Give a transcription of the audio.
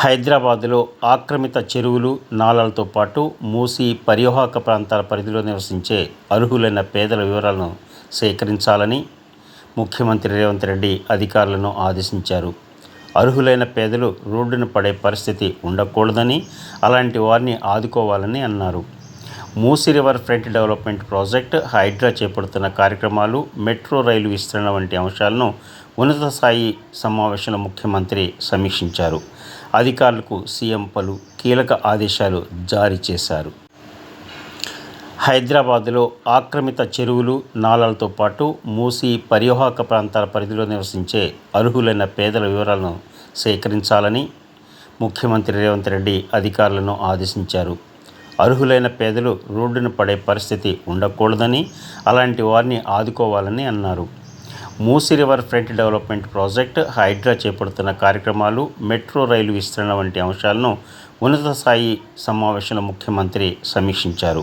హైదరాబాదులో ఆక్రమిత చెరువులు నాలాలతో పాటు మూసి పరివాహక ప్రాంతాల పరిధిలో నివసించే అర్హులైన పేదల వివరాలను సేకరించాలని ముఖ్యమంత్రి రేవంత్ రెడ్డి అధికారులను ఆదేశించారు. అర్హులైన పేదలు రోడ్డున పడే పరిస్థితి ఉండకూడదని అలాంటి వారిని ఆదుకోవాలని అన్నారు. Musi river front development project HYDRAA చేపడుతున్న కార్యక్రమాలు మెట్రో రైలు విస్తరణ వంటి అంశాలను ఉన్నత స్థాయి సమావేశంలో ముఖ్యమంత్రి సమీక్షించారు. అధికారులకు సీఎం పలు కీలక ఆదేశాలు జారీ చేశారు. హైదరాబాదులో ఆక్రమిత చెరువులు నాలాలతో పాటు మూసి పరివాహక ప్రాంతాల పరిధిలో నివసించే అర్హులైన పేదల వివరాలను సేకరించాలని ముఖ్యమంత్రి రేవంత్ రెడ్డి అధికారులను ఆదేశించారు. అర్హులైన పేదలు రోడ్డున పడే పరిస్థితి ఉండకూడదని అలాంటి వారిని ఆదుకోవాలని అన్నారు. Musi river front development project HYDRAA చేపడుతున్న కార్యక్రమాలు మెట్రో రైలు విస్తరణ వంటి అంశాలను ఉన్నత స్థాయి సమావేశంలో ముఖ్యమంత్రి సమీక్షించారు.